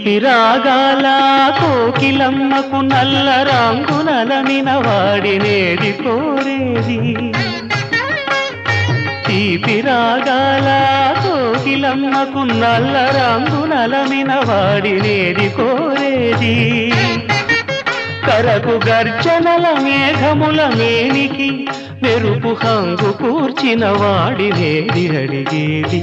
తీపి రాగాల కోకిలమ్మకు నల్ల రంగునలమిన వాడినేది కోరేది. తీపి రాగాల కోకిలమ్మకు నల్ల రంగునలమిన వాడినేది కోరేది. కరకు గర్జనల మేఘముల మేనికి మెరుపు హంగు కూర్చిన వాడినేది అడిగేది.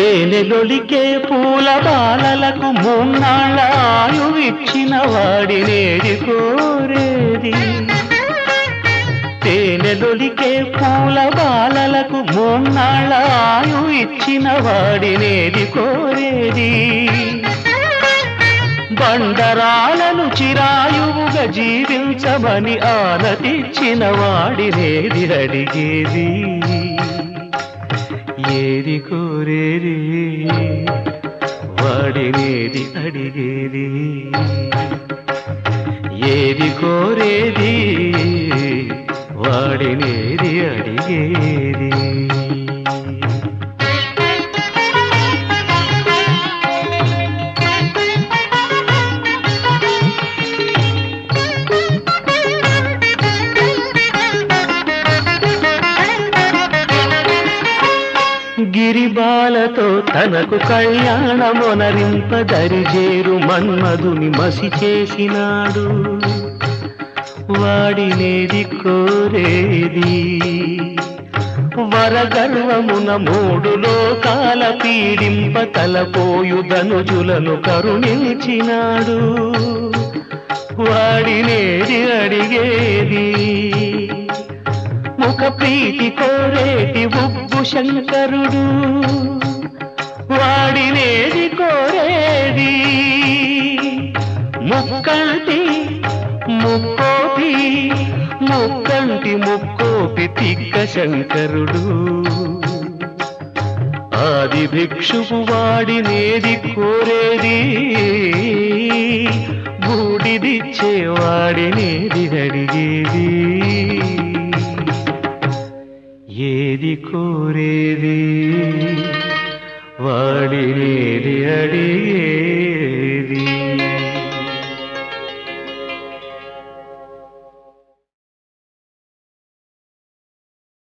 తేనెలొలికే పూల బాలలకు మూన్నాళ్ళ ఆయువిచ్చిన వాడినేది కోరేది. తేనెలొలికే పూల బాలలకు మూన్నాళ్ళ ఆయు ఇచ్చిన వాడినేది కోరేది. బండరాలను చిరాయువుగా జీవించమని ఆనతిచ్చిన వాడినేది అడిగేది. ఏది కోరేది? వాడినేది అడిగేది? ఏది కోరేది? వాడినేది అడిగేది? తనకు కళ్యాణమొనరింపదరిజేరు మన్మధుని మసి చేసినాడు. వాడినేది కోరేది. వరగర్వమున మూడు లోకాల పీడింప తలపోయు ధనుజులను కరుణించినాడు. వాడినేది అడిగేది. ముఖ ప్రీతి కోరేటి ఉబ్బు శంకరుడు. వాడినేది కోరేది. ముక్కంటి ముక్కోపి ముక్కంటి ముక్కోపి తిక్క శంకరుడు. ఆది భిక్షువు వాడినేది కోరేది. బూడిదిచ్చేవాడినేది అడిగేది. ఏది కోరేది? వాడినేది అడిగేది